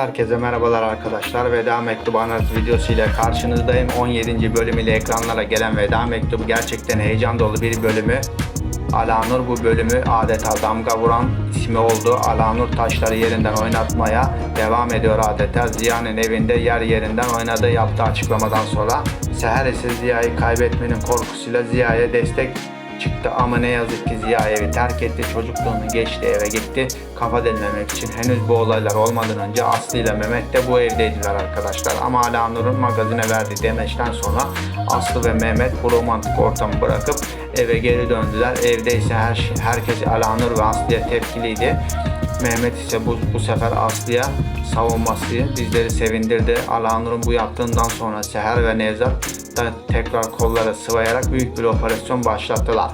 Herkese merhabalar arkadaşlar. Veda Mektubu analiz videosu ile karşınızdayım. 17. bölüm ile ekranlara gelen Veda Mektubu gerçekten heyecan dolu bir bölümü. Alanur bu bölümü adeta damga vuran ismi oldu. Alanur taşları yerinden oynatmaya devam ediyor adeta. Ziya'nın evinde yer yerinden oynadığı yaptığı açıklamadan sonra Seher ise Ziya'yı kaybetmenin korkusuyla Ziya'ya destek çıktı ama ne yazık ki Ziya evi terk etti. Çocukluğunu geçti eve gitti. Kafa dinlemek için henüz bu olaylar olmadan önce Aslı ile Mehmet de bu evdeydiler arkadaşlar. Ama Alanur'un magazine verdiği demeçten sonra Aslı ve Mehmet bu romantik ortamı bırakıp eve geri döndüler. Evde ise her şey, herkes Alanur ve Aslı'ya tepkiliydi. Mehmet ise bu, bu sefer Aslı'ya savunması bizleri sevindirdi. Alanur'un bu yaptığından sonra Seher ve Nevzat da tekrar kolları sıvayarak büyük bir operasyon başlattılar.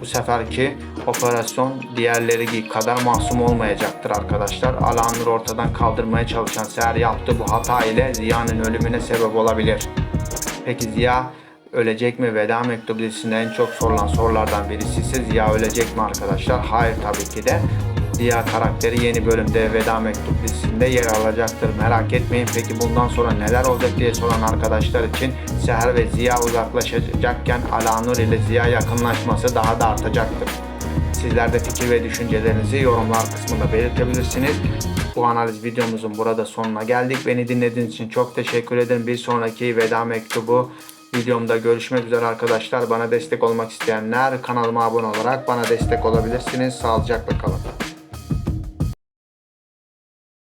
Bu seferki operasyon diğerleri kadar masum olmayacaktır arkadaşlar. Alanur'u ortadan kaldırmaya çalışan Seher yaptığı bu hata ile Ziya'nın ölümüne sebep olabilir. Peki Ziya ölecek mi? Veda Mektubu dizisinde en çok sorulan sorulardan birisi ise Ziya ölecek mi arkadaşlar? Hayır tabii ki de. Ziya karakteri yeni bölümde Veda Mektubu dizisinde yer alacaktır. Merak etmeyin. Peki bundan sonra neler olacak diye soran arkadaşlar için Seher ve Ziya uzaklaşacakken Alanur ile Ziya yakınlaşması daha da artacaktır. Sizler de fikir ve düşüncelerinizi yorumlar kısmında belirtebilirsiniz. Bu analiz videomuzun burada sonuna geldik. Beni dinlediğiniz için çok teşekkür ederim. Bir sonraki veda mektubu videomda görüşmek üzere arkadaşlar. Bana destek olmak isteyenler kanalıma abone olarak bana destek olabilirsiniz. Sağlıcakla kalın.